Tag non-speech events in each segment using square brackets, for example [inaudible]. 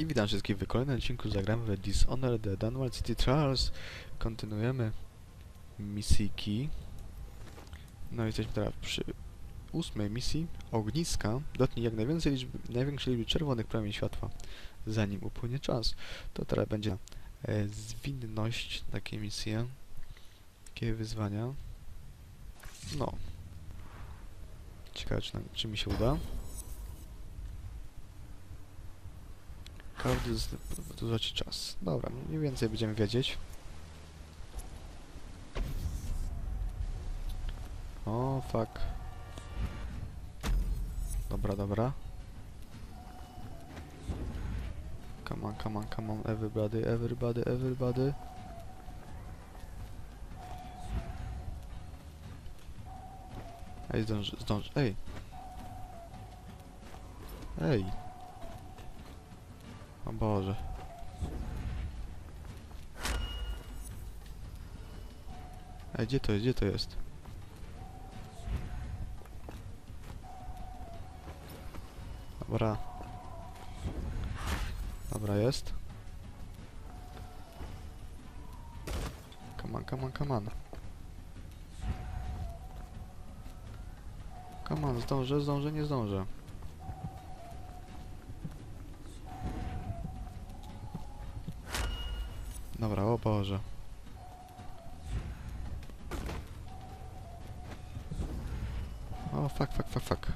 I witam wszystkich w kolejnym odcinku zagramy w Dishonored The Dunwall City Trials. Kontynuujemy misyjki. No jesteśmy teraz przy ósmej misji. Ogniska. Dotknij jak najwięcej liczby, największej liczby czerwonych promieni światła, zanim upłynie czas. To teraz będzie e, zwinność, takie misje. Takie wyzwania. No. Ciekawe, czy, czy mi się uda. Każdy z... dużo ci czas. Dobra, mniej więcej będziemy wiedzieć. O, fuck. Dobra, dobra. Come on, come on, come on, everybody, everybody, everybody. Ej, zdąż, zdąż, ej. Ej. O Boże. Ej, gdzie to jest? Gdzie to jest? Dobra. Dobra, jest. Come on, come on, come on. Come on, zdążę, zdążę, nie zdążę. Dobra, o Boże. O, fuck, fuck, fuck, fuck.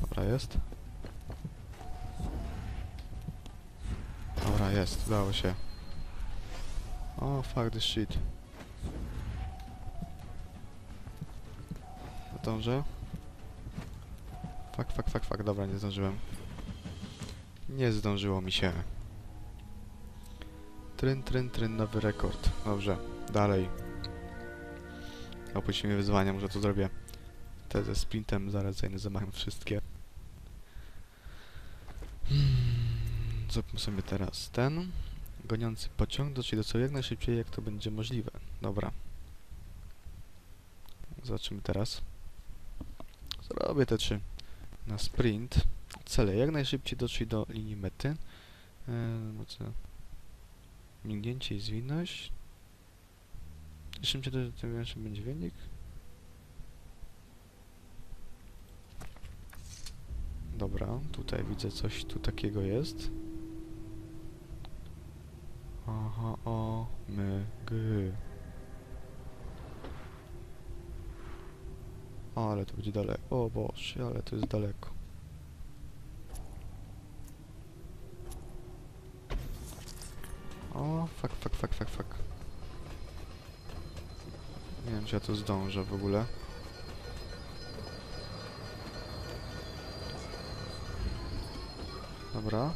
Dobra, jest. Dobra, jest, udało się. O, fuck this shit. Zdążę? Fuck, fuck, fuck, fuck, dobra, nie zdążyłem. Nie zdążyło mi się. Tryn, tryn, tryn, nowy rekord. Dobrze, dalej. Opuścimy wyzwania, może to zrobię. Te ze sprintem, zaraz zajmę zamachem wszystkie. Hmm, Zróbmy sobie teraz ten. Goniący pociąg, dotrzeć do celu jak najszybciej, jak to będzie możliwe. Dobra. Zobaczymy teraz. Zrobię te trzy. Na sprint. Cele. Jak najszybciej dotrzeć do linii mety. Eee, no? Mignięcie i zwinność. Szybciej, to- tym większy będzie wynik. Dobra, tutaj widzę coś tu takiego jest. Aha, o, my, g. Ale to będzie daleko. O Boże, ale to jest daleko. O, fuck, fuck, fuck, fuck, fuck. Nie wiem, czy ja to zdążę w ogóle. Dobra.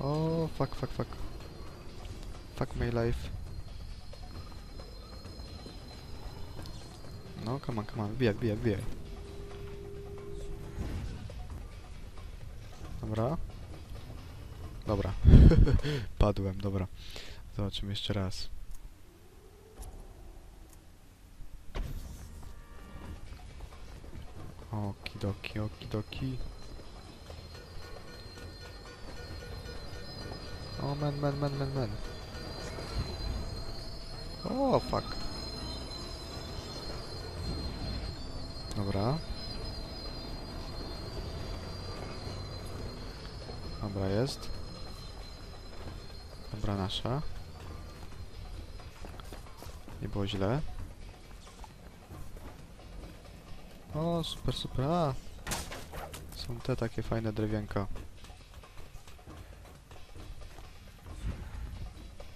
O, fuck, fuck, fuck. Fuck my life. No, come on, come on, wbijaj, wbijaj, wbijaj. Dobra. Dobra. [laughs] Padłem, dobra. Zobaczymy jeszcze raz. Okidoki, okidoki. O, man, man, man, man, man. O, fuck. Dobra. Dobra, jest. Dobra, nasza. Nie było źle. O, super, super. A! Są te takie fajne drewienka.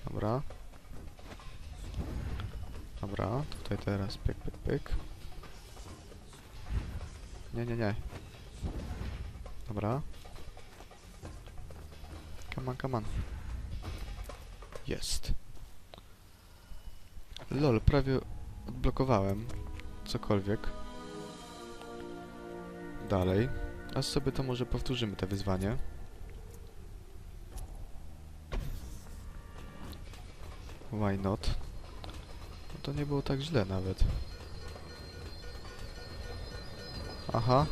Dobra. Dobra, tutaj teraz pyk, pyk, pyk. Nie, nie, nie. Dobra. Come on, come on. Jest. Lol, prawie odblokowałem cokolwiek. Dalej. A sobie to może powtórzymy te wyzwanie. Why not? No to nie było tak źle nawet. Aha.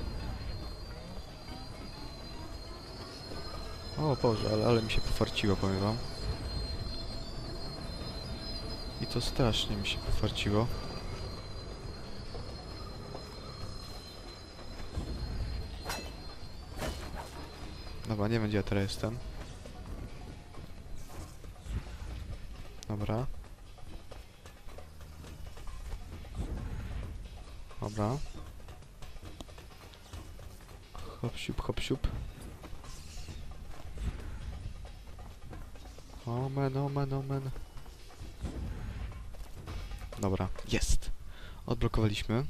O Boże, ale, ale mi się pofarciło, powiem wam. I to strasznie mi się pofarciło. Dobra, nie gdzie ja teraz jestem. Dobra. Dobra. Hop siup, hop siup. Omen, omen, omen. Dobra, jest. Odblokowaliśmy.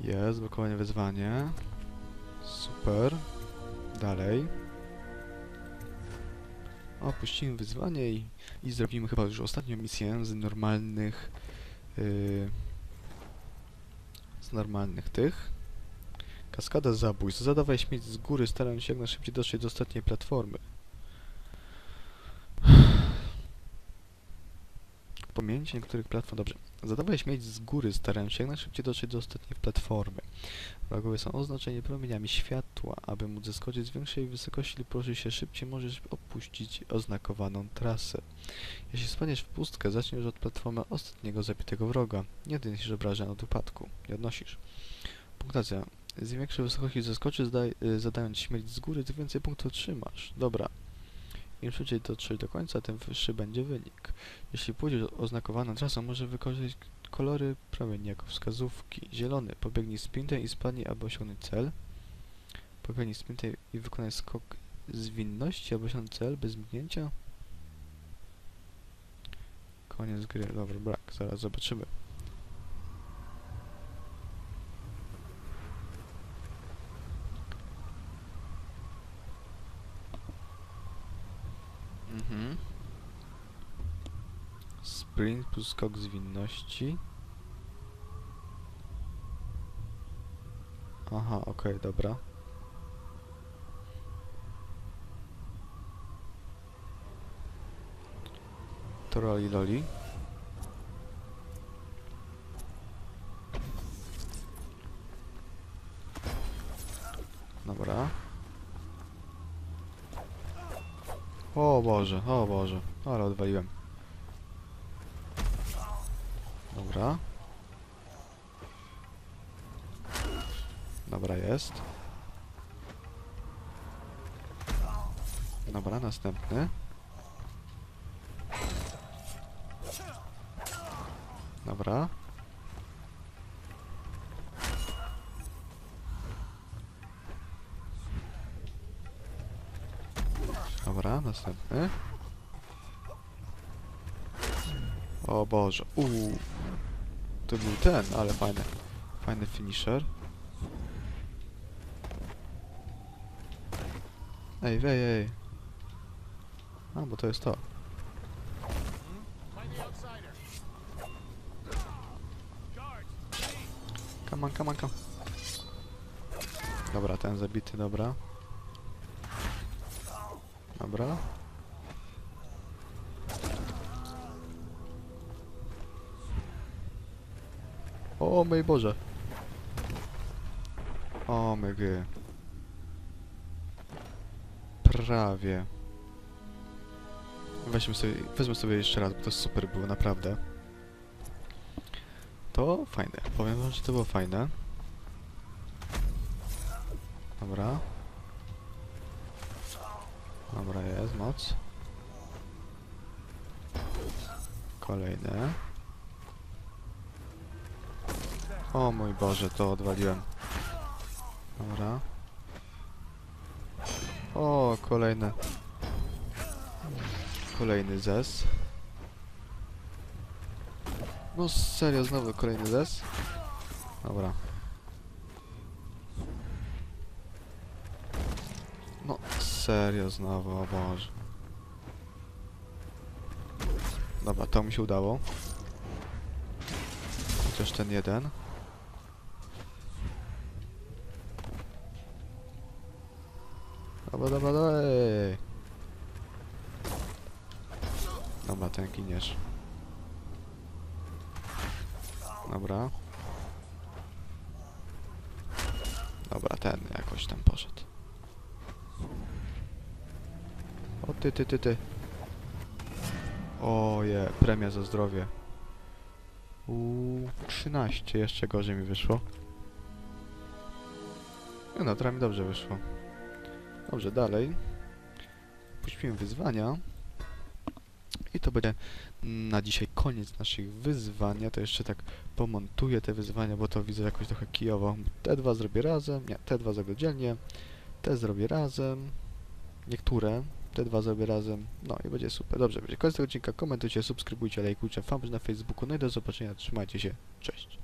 Jest, blokowanie wyzwanie. Super. Dalej. Opuścimy wyzwanie i, i zrobimy chyba już ostatnią misję z normalnych... Yy, z normalnych tych. Kaskada zabójstw. Zadawaj śmieć z góry, starając się jak najszybciej dotrzeć do ostatniej platformy. Pominięcie niektórych platform. Dobrze. Zadawaj śmieć z góry, starając się jak najszybciej dotrzeć do ostatniej platformy. Wrogowie są oznaczeni promieniami światła. Aby móc zeskoczyć z większej wysokości lub poruszyć się szybciej, możesz opuścić oznakowaną trasę. Jeśli spadniesz w pustkę, zaczniesz od platformy ostatniego zabitego wroga. Nie odniesiesz obrażeń od upadku. Nie odnosisz. Punktacja. Z większej wysokości zeskoczysz, y, zadając śmierć z góry, tym więcej punktów otrzymasz. Dobra. Im szybciej dotrzeć do końca, tym wyższy będzie wynik. Jeśli pójdziesz oznakowaną trasą, może wykorzystać kolory promieni jako wskazówki. Zielony. Pobiegnij sprintem i spadnij, aby osiągnąć cel. Pobiegnij sprintem i wykonaj skok zwinności, aby osiągnąć cel bez mgnięcia. Koniec gry. Dobra, brak. Zaraz zobaczymy. Sprint plus skok zwinności. Aha, okej, dobra. Troli loli. Dobra. O Boże, o Boże, ale odwaliłem. Dobra. Dobra, jest. Dobra, następny. Dobra. Dobra, następny. O Boże, uuu. To był ten, ale fajny. Fajny finisher. Ej, ej, ej. A, bo to jest to. Come on, come on, come. Dobra, ten zabity, dobra. Dobra. O mój Boże. O my gy. Prawie. Weźmy sobie, wezmę sobie jeszcze raz, bo to super było, naprawdę. To fajne. Powiem wam, że to było fajne. Dobra. Dobra, jest moc. Kolejne. O mój Boże, to odwaliłem. Dobra. O, kolejne. Kolejny zes. No serio, znowu kolejny zes? Dobra. No serio, znowu, o Boże. Dobra, to mi się udało. Chociaż ten jeden. Dobra, dobra, dobra. ten giniesz. Dobra. Dobra, ten jakoś tam poszedł. O ty, ty, ty, ty. Oje, premia za zdrowie. Uuu, 13, jeszcze gorzej mi wyszło. No, trochę mi dobrze wyszło. Dobrze, dalej. Puścimy wyzwania. I to będzie na dzisiaj koniec naszych wyzwania. To jeszcze tak pomontuję te wyzwania, bo to widzę jakoś trochę kijowo. Te dwa zrobię razem, nie, te dwa zrobię dzielnie, te zrobię razem, niektóre, te dwa zrobię razem, no i będzie super. Dobrze, będzie koniec tego odcinka, komentujcie, subskrybujcie, lajkujcie, fanpage na Facebooku, no i do zobaczenia, trzymajcie się, cześć.